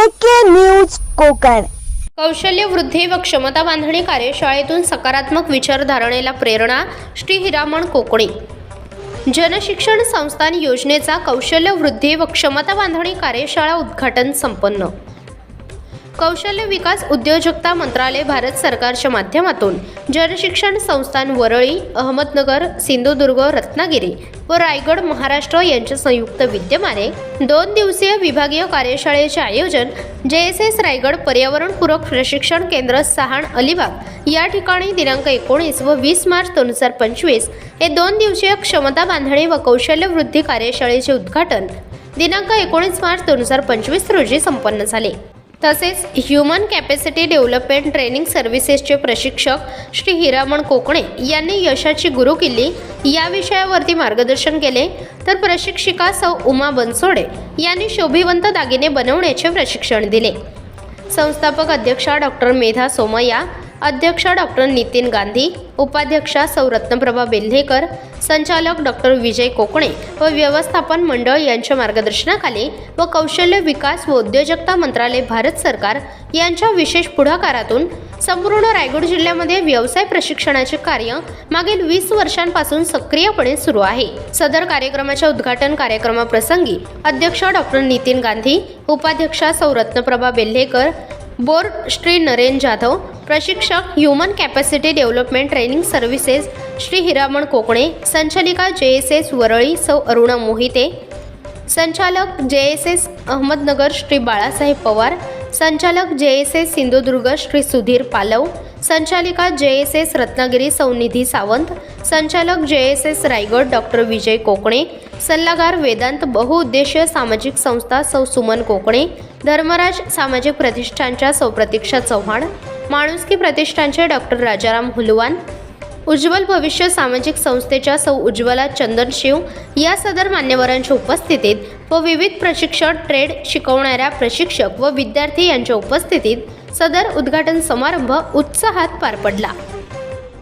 के के news Konkan. कौशल्य वृद्धी व क्षमता बांधणी कार्यशाळेतून सकारात्मक विचारधारणेला प्रेरणा श्री हिरामण कोकणी. जनशिक्षण संस्थान योजनेचा कौशल्य वृद्धी व क्षमता बांधणी कार्यशाळा उद्घाटन संपन्न. कौशल्य विकास उद्योजकता मंत्रालय भारत सरकारच्या माध्यमातून जनशिक्षण संस्थान वरळी अहमदनगर सिंधुदुर्ग रत्नागिरी व रायगड महाराष्ट्र यांच्या संयुक्त विद्यमाने दोन दिवसीय विभागीय कार्यशाळेचे आयोजन जे एस एस रायगड पर्यावरणपूरक प्रशिक्षण केंद्र सहाण अलिबाग या ठिकाणी दिनांक एकोणीस व वीस मार्च दोन हजार पंचवीस हे दोन दिवसीय क्षमता बांधणी व कौशल्य वृद्धी कार्यशाळेचे उद्घाटन दिनांक एकोणीस मार्च दोन हजार पंचवीस रोजी संपन्न झाले. तसेच ह्युमन कॅपॅसिटी डेव्हलपमेंट ट्रेनिंग सर्व्हिसेसचे प्रशिक्षक श्री हिरामण कोकणे यांनी यशाची गुरुकिल्ली या विषयावरती मार्गदर्शन केले. तर प्रशिक्षिका सौ. उमा बनसोडे यांनी शोभिवंत दागिने बनवण्याचे प्रशिक्षण दिले. संस्थापक अध्यक्षा डॉक्टर मेधा सोमय्या अध्यक्ष डॉक्टर नितीन गांधी उपाध्यक्षा सौरत्नप्रभा बेल्हेकर संचालक डॉक्टर विजय कोकणे व व्यवस्थापन मंडळ यांच्या मार्गदर्शनाखाली व कौशल्य विकास व उद्योजकता मंत्रालय भारत सरकार यांच्या विशेष पुढाकारातून संपूर्ण रायगड जिल्ह्यामध्ये व्यवसाय प्रशिक्षणाचे कार्य मागील वीस वर्षांपासून सक्रियपणे सुरू आहे. सदर कार्यक्रमाच्या उद्घाटन कार्यक्रमाप्रसंगी अध्यक्ष डॉक्टर नितीन गांधी उपाध्यक्षा सौरत्नप्रभा बेल्हेकर बोर्ड श्री नरेन जाधव प्रशिक्षक human capacity development training services Shri Hiraman Kokane संचालिका जे एस एस वरळी सौ अरुणा मोहिते संचालक J S S Ahmednagar Shri Balasaheb Pawar संचालक J S S Sindhudurg Shri Sudhir Palav संचालिका J S S Ratnagiri Sau Nidhi Sawant संचालक J S S Raigad doctor Vijay Kokane सल्लागार वेदांत बहुउद्देशीय सामाजिक संस्था सौ सुमन कोकणे धर्मराज सामाजिक प्रतिष्ठानच्या सौ प्रतीक्षा चव्हाण माणुसकी प्रतिष्ठानचे डॉक्टर राजाराम हुलवान उज्ज्वल भविष्य सामाजिक संस्थेच्या सौ उज्ज्वला चंदनशिव या सदर मान्यवरांच्या उपस्थितीत व विविध प्रशिक्षण ट्रेड शिकवणाऱ्या प्रशिक्षक व विद्यार्थी यांच्या उपस्थितीत सदर उद्घाटन समारंभ उत्साहात पार पडला.